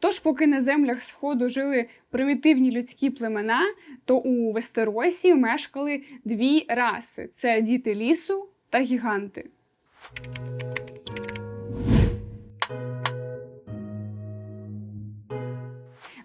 Тож, поки на землях Сходу жили примітивні людські племена, то у Вестеросі мешкали дві раси: це діти лісу та гіганти.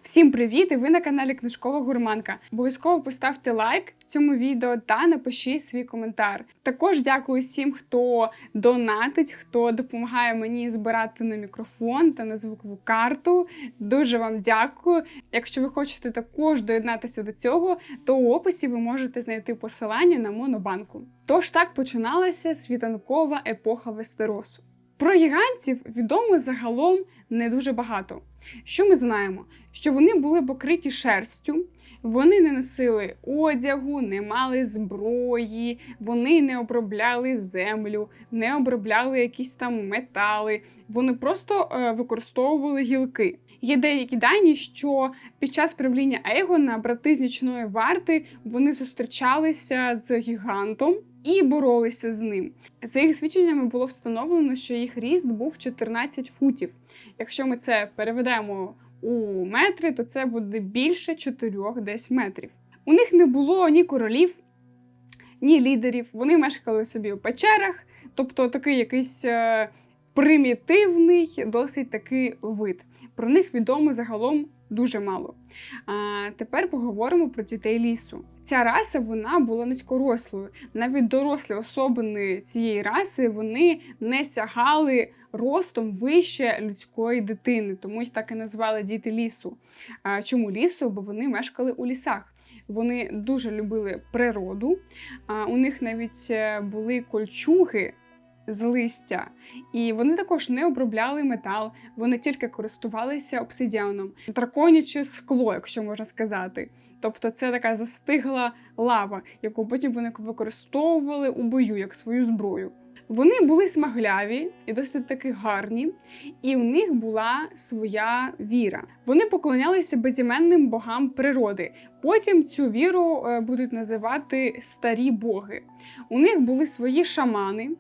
Всім привіт! І ви на каналі Книжкова Гурманка. Обов'язково поставте лайк цьому відео та напишіть свій коментар. Також дякую всім, хто донатить, хто допомагає мені збирати на мікрофон та на звукову карту. Дуже вам дякую. Якщо ви хочете також доєднатися до цього, то у описі ви можете знайти посилання на монобанку. Тож так починалася світанкова епоха Вестеросу. Про гігантів відомо загалом не дуже багато. Що ми знаємо? Що вони були покриті шерстю, вони не носили одягу, не мали зброї, вони не обробляли землю, не обробляли якісь там метали. Вони просто е, використовували гілки. Є деякі дані, що під час правління Ейгона брати з нічної варти вони зустрічалися з гігантом і боролися з ним. За їх свідченнями було встановлено, що їх ріст був 14 футів. Якщо ми це переведемо у метри, то це буде більше 4 десь метрів. У них не було ні королів, ні лідерів. Вони мешкали собі у печерах, тобто такий якийсь е, примітивний, досить такий вид. Про них відомо загалом дуже мало. А тепер поговоримо про дітей лісу. Ця раса вона була низькорослою. Навіть дорослі особини цієї раси вони не сягали ростом вище людської дитини, тому їх так і назвали діти лісу. Чому лісу? Бо вони мешкали у лісах. Вони дуже любили природу. У них навіть е, були кольчуги з листя, і вони також не обробляли метал, вони тільки користувалися обсидіаном, драконяче скло, якщо можна сказати. Тобто це така застигла лава, яку потім вони використовували у бою як свою зброю. Вони були смагляві і досить таки гарні, і у них була своя віра. Вони поклонялися безіменним богам природи. Потім цю віру е, будуть називати старі боги. У них були свої шамани.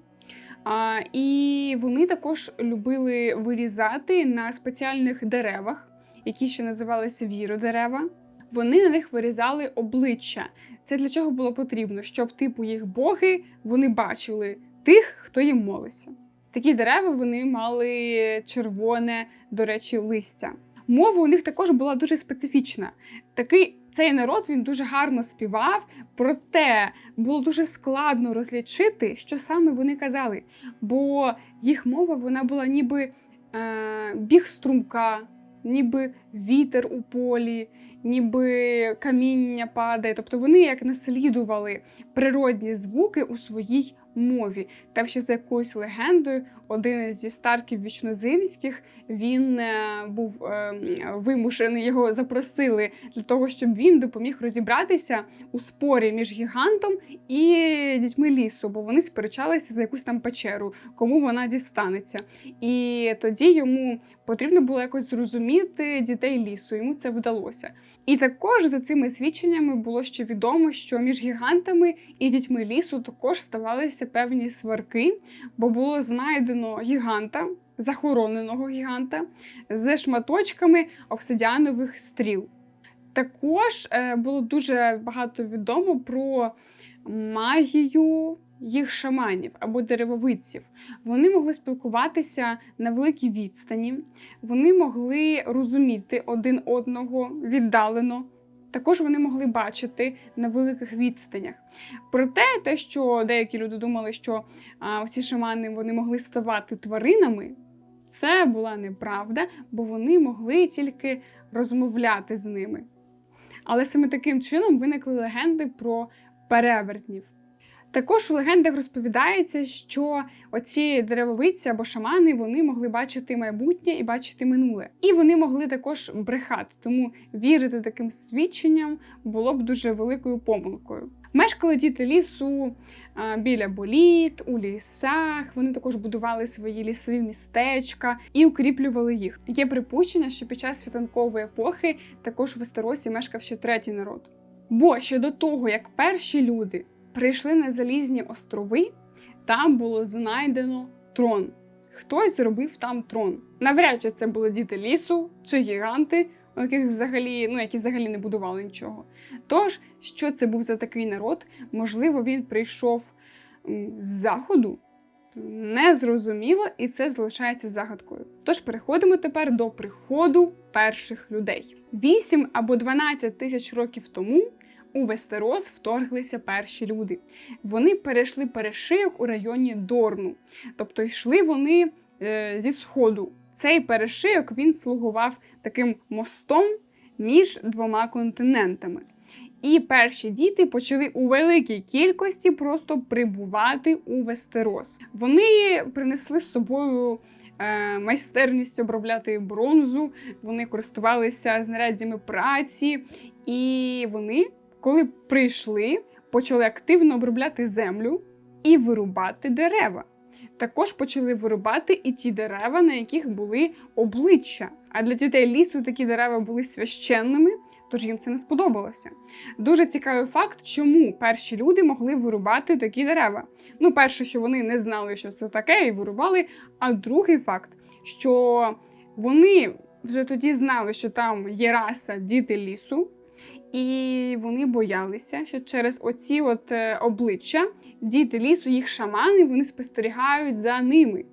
І вони також любили вирізати на спеціальних деревах, які ще називалися віродерева. Вони на них вирізали обличчя. Це для чого було потрібно? Щоб типу їх боги вони бачили тих, хто їм молиться. Такі дерева вони мали червоне, до речі, листя. Мова у них також була дуже специфічна. Такий цей народ він дуже гарно співав, проте було дуже складно розлічити, що саме вони казали. Бо їх мова вона була ніби е, біг струмка, ніби вітер у полі, ніби каміння падає. Тобто вони як наслідували природні звуки у своїй мові. Та ще за якоюсь легендою, один зі старків вічнозимських він е, був е, вимушений, його запросили для того, щоб він допоміг розібратися у спорі між гігантом і дітьми лісу, бо вони сперечалися за якусь там печеру, кому вона дістанеться. І тоді йому потрібно було якось зрозуміти дітей лісу. Йому це вдалося. І також за цими свідченнями було ще відомо, що між гігантами і дітьми лісу також ставалися певні сварки, бо було знайдено гіганта, захороненого гіганта з шматочками обсидіанових стріл. Також е, було дуже багато відомо про магію їх шаманів або деревовидців. Вони могли спілкуватися на великій відстані, вони могли розуміти один одного віддалено. Також вони могли бачити на великих відстанях. Проте, те, що деякі люди думали, що ці шамани вони могли ставати тваринами, це була неправда, бо вони могли тільки розмовляти з ними. Але саме таким чином виникли легенди про перевертнів. Також у легендах розповідається, що оці деревовиці або шамани вони могли бачити майбутнє і бачити минуле. І вони могли також брехати, тому вірити таким свідченням було б дуже великою помилкою. Мешкали діти лісу біля боліт, у лісах. Вони також будували свої лісові містечка і укріплювали їх. Є припущення, що під час світанкової епохи також в Вестеросі мешкав ще третій народ. Бо ще до того, як перші люди прийшли на залізні острови, там було знайдено трон. хтось зробив там трон. Навряд чи це були діти лісу чи гіганти, у яких взагалі, ну які взагалі не будували нічого. Тож, що це був за такий народ? Можливо, він прийшов з заходу. Незрозуміло, і це залишається загадкою. Тож переходимо тепер до приходу перших людей. 8 або 12 тисяч років тому у Вестерос вторглися перші люди. Вони перейшли перешийок у районі Дорну, тобто йшли вони е, зі сходу. Цей перешийок він слугував таким мостом між двома континентами. І перші діти почали у великій кількості просто прибувати у Вестерос. Вони принесли з собою е, майстерність обробляти бронзу, вони користувалися знаряддями праці, і вони, коли прийшли, почали активно обробляти землю і вирубати дерева. Також почали вирубати і ті дерева, на яких були обличчя. А для дітей лісу такі дерева були священними, тож їм це не сподобалося. Дуже цікавий факт, чому перші люди могли вирубати такі дерева. Ну, перше, що вони не знали, що це таке, і вирубали. А другий факт, що вони вже тоді знали, що там є раса діти лісу, і вони боялися, що через оці от е, обличчя діти лісу, їх шамани, вони спостерігають за ними.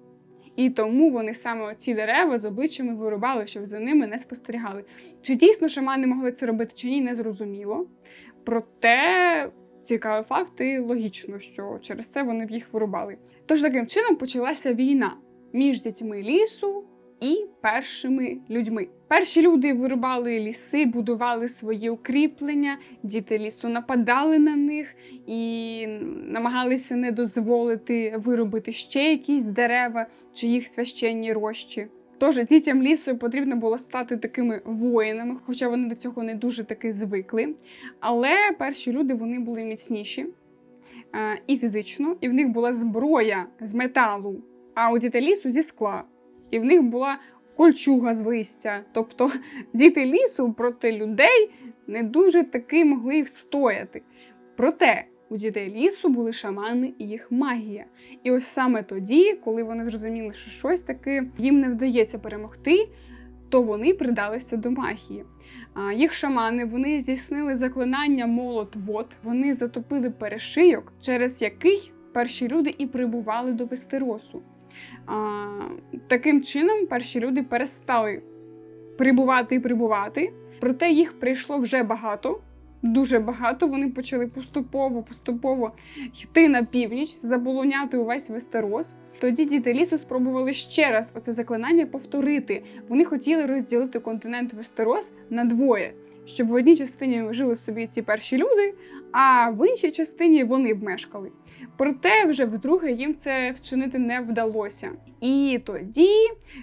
І тому вони саме ці дерева з обличчями вирубали, щоб за ними не спостерігали. Чи дійсно шамани могли це робити, чи ні, не зрозуміло. Проте цікавий факт і логічно, що через це вони б їх вирубали. Тож таким чином почалася війна між дітьми лісу і першими людьми. Перші люди вирубали ліси, будували свої укріплення, діти лісу нападали на них і намагалися не дозволити вирубити ще якісь дерева чи їх священні рощі. Тож дітям лісу потрібно було стати такими воїнами, хоча вони до цього не дуже таки звикли. Але перші люди вони були міцніші е, і фізично, і в них була зброя з металу, а у дітей лісу зі скла. І в них була кольчуга з листя. Тобто діти лісу проти людей не дуже таки могли встояти. Проте у дітей лісу були шамани і їх магія. І ось саме тоді, коли вони зрозуміли, що щось таки їм не вдається перемогти, то вони придалися до магії. Їх шамани вони здійснили заклинання молот вод, вони затопили перешийок, через який перші люди і прибували до Вестеросу. А, Таким чином, перші люди перестали прибувати і прибувати, проте їх прийшло вже багато. Дуже багато вони почали поступово, поступово йти на північ, заполоняти увесь Вестерос. Тоді діти лісу спробували ще раз оце заклинання повторити. Вони хотіли розділити континент Вестерос на двоє, щоб в одній частині жили собі ці перші люди, а в іншій частині вони б мешкали. Проте вже вдруге їм це вчинити не вдалося. І тоді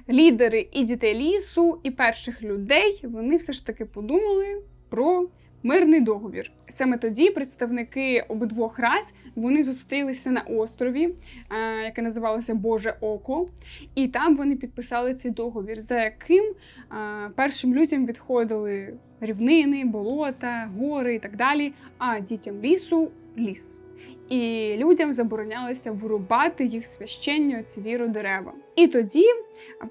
лідери і дітей лісу, і перших людей вони все ж таки подумали про мирний договір. Саме тоді представники обидвох рас вони зустрілися на острові, е, яке називалося Боже Око, і там вони підписали цей договір, за яким е, першим людям відходили рівнини, болота, гори і так далі. А дітям лісу ліс. І людям заборонялося вирубати їх священні оці віру дерева. І тоді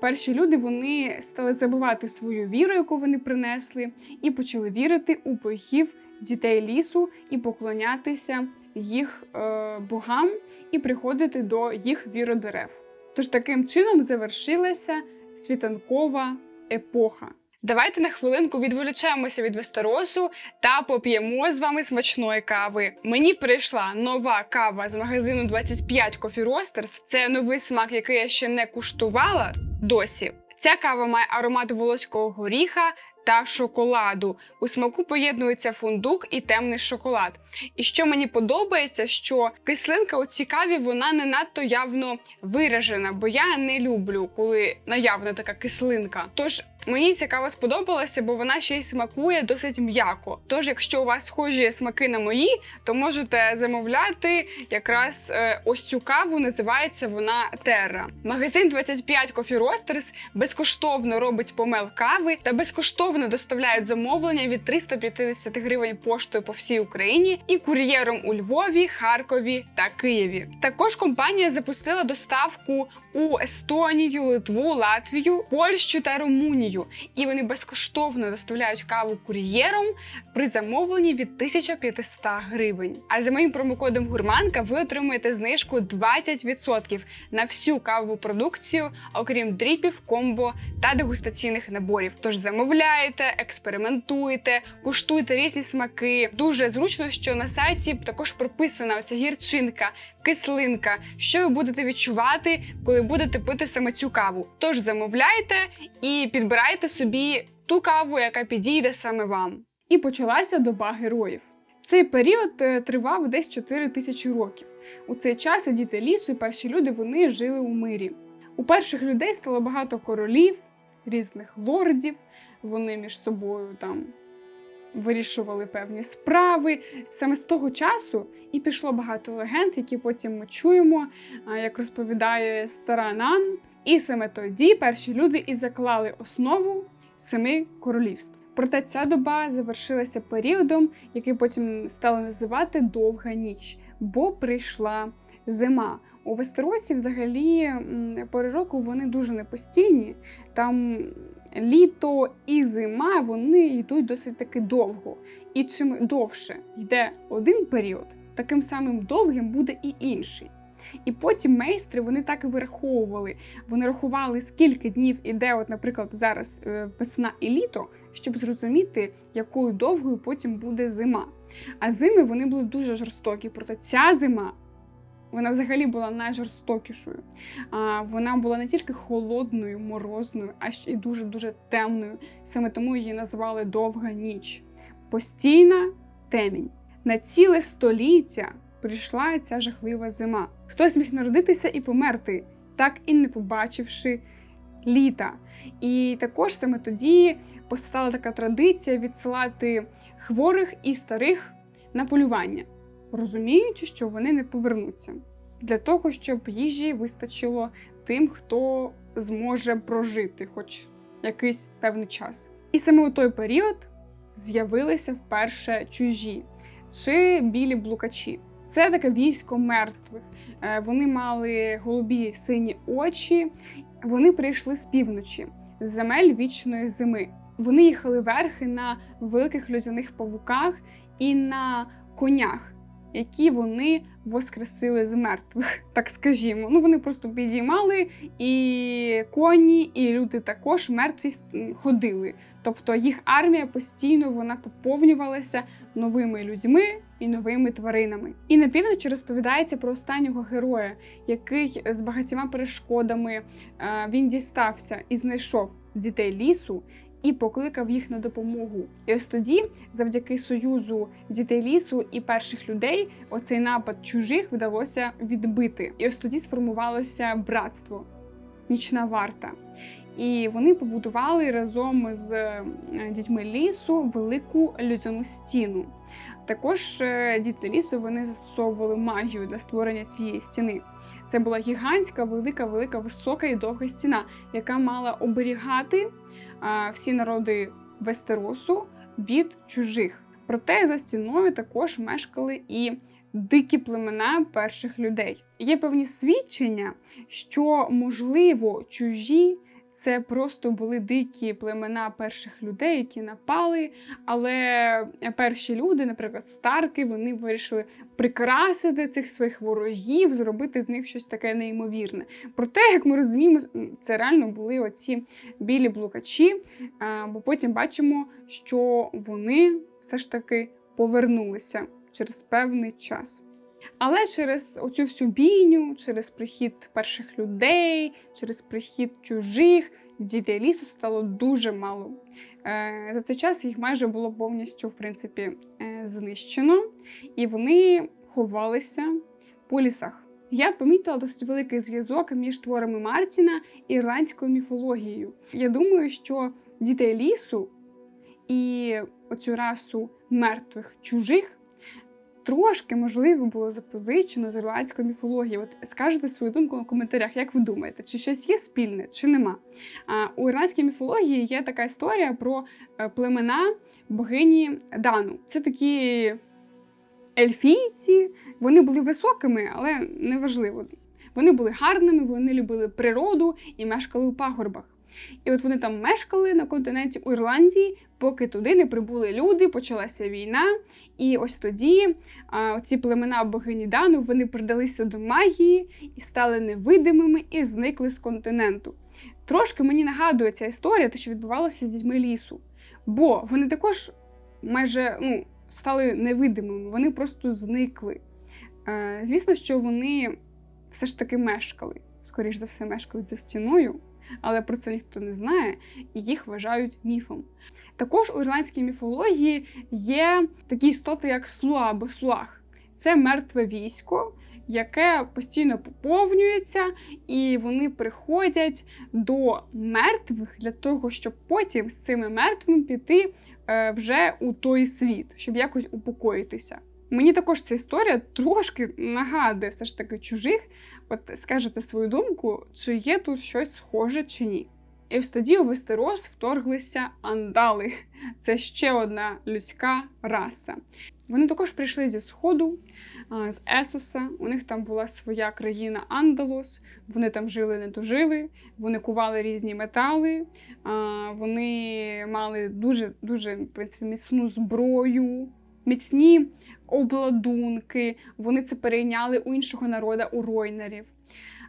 перші люди вони стали забувати свою віру, яку вони принесли, і почали вірити у богів дітей лісу і поклонятися їх е, богам і приходити до їх віродерев. Тож таким чином завершилася світанкова епоха. Давайте на хвилинку відволічаємося від Вестеросу та поп'ємо з вами смачної кави. Мені прийшла нова кава з магазину 25 Coffee Roasters. Це новий смак, який я ще не куштувала досі. Ця кава має аромат волоського горіха та шоколаду. У смаку поєднується фундук і темний шоколад. І що мені подобається, що кислинка у цій каві вона не надто явно виражена, бо я не люблю, коли наявна така кислинка. Тож Мені цікаво сподобалося, бо вона ще й смакує досить м'яко. Тож, якщо у вас схожі смаки на мої, то можете замовляти якраз е, ось цю каву. Називається вона Терра. Магазин 25 Coffee Roasters безкоштовно робить помел кави та безкоштовно доставляють замовлення від 350 гривень поштою по всій Україні і кур'єром у Львові, Харкові та Києві. Також компанія запустила доставку у Естонію, Литву, Латвію, Польщу та Румунію, і вони безкоштовно доставляють каву кур'єром при замовленні від 1500 гривень. А за моїм промокодом Гурманка ви отримуєте знижку 20% на всю кавову продукцію, окрім дріпів, комбо та дегустаційних наборів. Тож замовляйте, експериментуйте, куштуйте різні смаки. Дуже зручно, що на сайті також прописана оця гірчинка, кислинка, що ви будете відчувати, коли будете пити саме цю каву. Тож замовляйте і підбирайте собі ту каву, яка підійде саме вам. І почалася доба героїв. Цей період е, тривав десь 4 тисячі років. У цей час діти лісу і перші люди вони жили у мирі. У перших людей стало багато королів, різних лордів. Вони між собою там вирішували певні справи. Саме з того часу і пішло багато легенд, які потім ми чуємо, як розповідає стара Нан. І саме тоді перші люди і заклали основу семи королівств. Проте ця доба завершилася періодом, який потім стали називати довга ніч, бо прийшла зима. У Вестеросі взагалі пори року вони дуже непостійні. Там літо і зима вони йдуть досить таки довго. І чим довше йде один період, таким самим довгим буде і інший. І потім майстри вони так і вираховували. Вони рахували, скільки днів іде, от, наприклад, зараз е, весна і літо, щоб зрозуміти, якою довгою потім буде зима. А зими вони були дуже жорстокі. Проте ця зима вона взагалі була найжорстокішою. А, Вона була не тільки холодною, морозною, а ще й дуже-дуже темною. Саме тому її назвали Довга ніч. Постійна темінь. На ціле століття прийшла ця жахлива зима. Хтось міг народитися і померти, так і не побачивши літа. І також саме тоді постала така традиція відсилати хворих і старих на полювання розуміючи, що вони не повернуться, для того, щоб їжі вистачило тим, хто зможе прожити хоч якийсь певний час. І саме у той період з'явилися вперше чужі чи білі блукачі. Це таке військо мертвих. Е, Вони мали голубі сині очі, вони прийшли з півночі, з земель вічної зими. Вони їхали верхи на великих людяних павуках і на конях, які вони воскресили з мертвих, так скажімо. Ну вони просто підіймали і коні, і люди також мертві ходили. Тобто їх армія постійно вона поповнювалася новими людьми і новими тваринами. І на півночі розповідається про останнього героя, який з багатьма перешкодами е, він дістався і знайшов дітей лісу і покликав їх на допомогу. І ось тоді, завдяки союзу дітей лісу і перших людей, оцей напад чужих вдалося відбити. І ось тоді сформувалося братство, нічна варта. І вони побудували разом з е, дітьми лісу велику людяну стіну. Також е, діти лісу вони застосовували магію для створення цієї стіни. Це була гігантська, велика, велика, висока і довга стіна, яка мала оберігати всі народи Вестеросу від чужих. Проте за стіною також мешкали і дикі племена перших людей. Є певні свідчення, що можливо чужі це просто були дикі племена перших людей, які напали. Але перші люди, наприклад, старки, вони вирішили прикрасити цих своїх ворогів, зробити з них щось таке неймовірне. Проте, як ми розуміємо, це реально були оці білі блукачі, бо потім бачимо, що вони все ж таки повернулися через певний час. Але через оцю всю бійню, через прихід перших людей, через прихід чужих дітей лісу стало дуже мало. Е, за цей час їх майже було повністю в принципі е, знищено, і вони ховалися по лісах. Я помітила досить великий зв'язок між творами Мартіна і ірландською міфологією. Я думаю, що дітей лісу і оцю расу мертвих чужих трошки, можливо, було запозичено з ірландської міфології. От скажете свою думку в коментарях, як ви думаєте, чи щось є спільне, чи нема. А, у ірландській міфології є така історія про е, племена богині Дану. Це такі ельфійці, вони були високими, але неважливо. Вони були гарними, вони любили природу і мешкали у пагорбах. І от вони там мешкали на континенті у Ірландії, поки туди не прибули люди, почалася війна. І ось тоді а, ці племена богині Дану вони придалися до магії і стали невидимими і зникли з континенту. Трошки мені нагадує ця історія, те, що відбувалося з дітьми лісу. Бо вони також майже ну, стали невидимими, вони просто зникли. Е, звісно, що вони все ж таки мешкали. Скоріш за все, мешкають за стіною, але про це ніхто не знає, і їх вважають міфом. Також у ірландській міфології є такі істоти, як слуа або слуах. Це мертве військо, яке постійно поповнюється, і вони приходять до мертвих для того, щоб потім з цими мертвими піти е, вже у той світ, щоб якось упокоїтися. Мені також ця історія трошки нагадує все ж таки чужих. От скажете свою думку, чи є тут щось схоже чи ні. І ось тоді у Вестерос вторглися андали. Це ще одна людська раса. Вони також прийшли зі Сходу, з Есоса. У них там була своя країна Андалос. Вони там жили, не дожили, вони кували різні метали, вони мали дуже дуже в принципі, міцну зброю, міцні обладунки. Вони це перейняли у іншого народу, у ройнерів.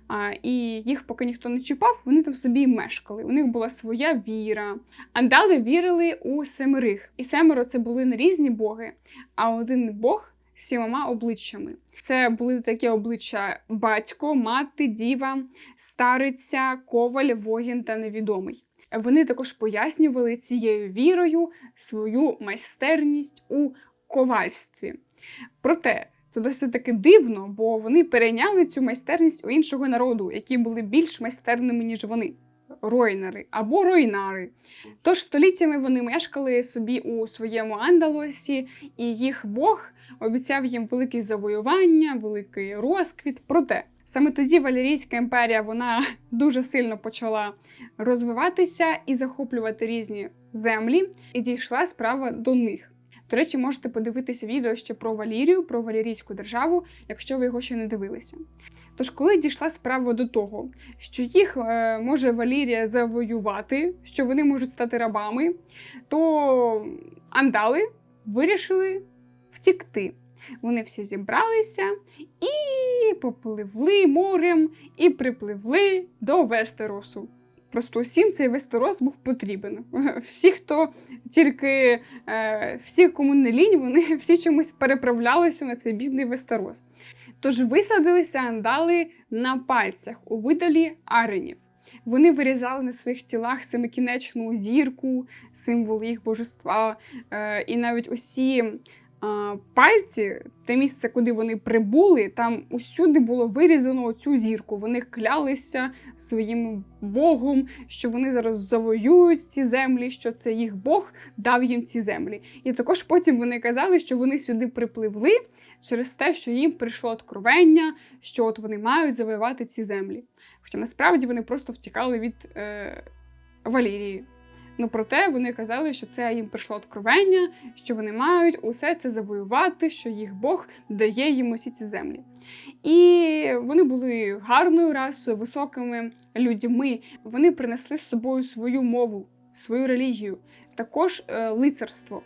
А, І їх, поки ніхто не чіпав, вони там собі мешкали. У них була своя віра. Андали вірили у семерих. І семеро це були не різні боги, а один бог з сімома обличчями. Це були такі обличчя батько, мати, діва, стариця, коваль, воїн та невідомий. Вони також пояснювали цією вірою свою майстерність у ковальстві. Проте це досить таки дивно, бо вони перейняли цю майстерність у іншого народу, які були більш майстерними, ніж вони. Ройнери або ройнари. Тож століттями вони мешкали собі у своєму Андалосі, і їх Бог обіцяв їм велике завоювання, великий розквіт. Проте саме тоді Валерійська імперія вона дуже сильно почала розвиватися і захоплювати різні землі, і дійшла справа до них. До речі, можете подивитися відео ще про Валірію, про Валерійську державу, якщо ви його ще не дивилися. Тож, коли дійшла справа до того, що їх е, може Валірія завоювати, що вони можуть стати рабами, то андали вирішили втікти. Вони всі зібралися і попливли морем, і припливли до Вестеросу. Просто усім цей Вестерос був потрібен. Всі, хто тільки е, всі, кому не лінь, вони всі чомусь переправлялися на цей бідний Вестерос. Тож висадилися андали на пальцях у видалі аренів. Вони вирізали на своїх тілах семикінечну зірку, символ їх божества, е, і навіть усі пальці, те місце, куди вони прибули, там усюди було вирізано цю зірку. Вони клялися своїм Богом, що вони зараз завоюють ці землі, що це їх Бог дав їм ці землі. І також потім вони казали, що вони сюди припливли через те, що їм прийшло откровення, що от вони мають завоювати ці землі. Хоча насправді вони просто втікали від е, Валірії. Ну проте вони казали, що це їм прийшло откровення, що вони мають усе це завоювати, що їх Бог дає їм усі ці землі. І вони були гарною расою, високими людьми. Вони принесли з собою свою мову, свою релігію, також е, лицарство.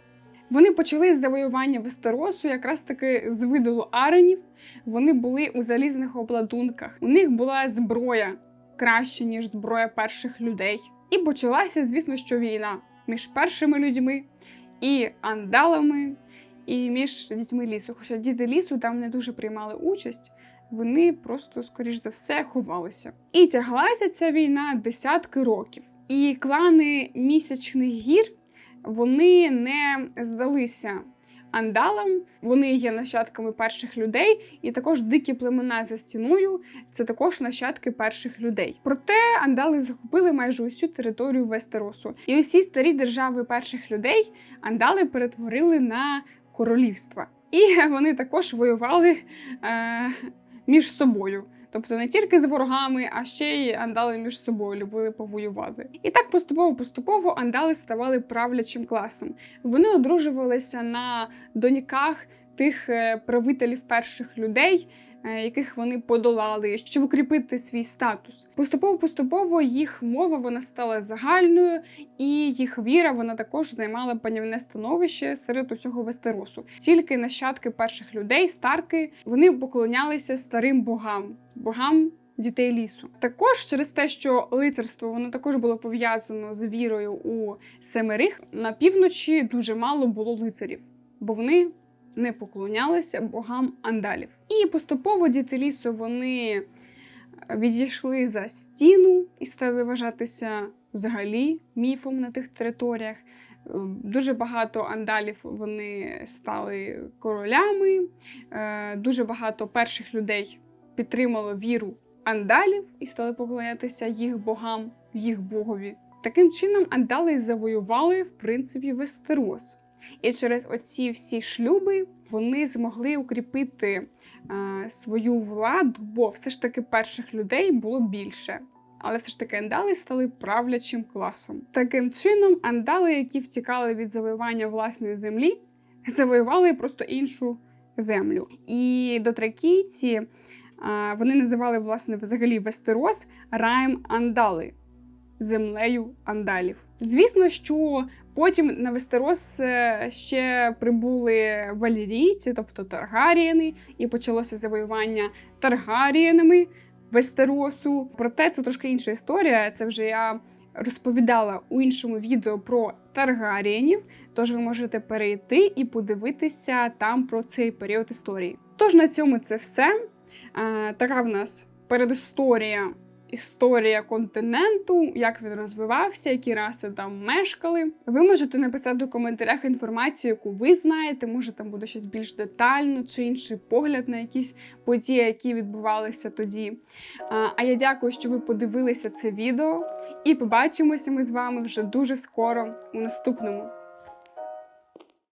Вони почали завоювання Вестеросу якраз таки з видолу аренів. Вони були у залізних обладунках. У них була зброя краще, ніж зброя перших людей. І почалася, звісно, що війна між першими людьми і андалами, і між дітьми лісу. Хоча діти лісу там не дуже приймали участь, вони просто, скоріш за все, ховалися. І тяглася ця війна десятки років. І клани місячних гір вони не здалися андалам. Вони є нащадками перших людей, і також дикі племена за стіною це також нащадки перших людей. Проте андали захопили майже усю територію Вестеросу. І усі старі держави перших людей андали перетворили на королівства. І вони також воювали е, між собою. Тобто не тільки з ворогами, а ще й андали між собою любили повоювати. І так поступово-поступово андали ставали правлячим класом. Вони одружувалися на доньках тих е, правителів перших людей, яких вони подолали, щоб укріпити свій статус. Поступово-поступово їх мова вона стала загальною, і їх віра вона також займала панівне становище серед усього Вестеросу. Тільки нащадки перших людей, старки, вони поклонялися старим богам, богам. Дітей лісу також через те, що лицарство воно також було пов'язано з вірою у семерих. На півночі дуже мало було лицарів, бо вони не поклонялися богам андалів. І поступово діти лісу вони відійшли за стіну і стали вважатися взагалі міфом на тих територіях. Е, Дуже багато андалів вони стали королями. Е, Дуже багато перших людей підтримало віру андалів і стали поклонятися їх богам, їх богові. Таким чином, андали завоювали в принципі Вестерос. І через оці всі шлюби вони змогли укріпити е, свою владу, бо все ж таки перших людей було більше. Але все ж таки андали стали правлячим класом. Таким чином, андали, які втікали від завоювання власної землі, завоювали просто іншу землю. І дотракійці е, вони називали власне взагалі Вестерос раєм андали, землею андалів. Звісно, що потім на Вестерос е, ще прибули валірійці, тобто Таргарієни, і почалося завоювання Таргарієнами Вестеросу. Проте це трошки інша історія. Це вже я розповідала у іншому відео про Таргарієнів. Тож ви можете перейти і подивитися там про цей період історії. Тож на цьому це все. Е, Така в нас передісторія історія континенту, як він розвивався, які раси там мешкали. Ви можете написати у коментарях інформацію, яку ви знаєте. Може, там буде щось більш детально чи інший погляд на якісь події, які відбувалися тоді. А я дякую, що ви подивилися це відео, і побачимося ми з вами вже дуже скоро у наступному.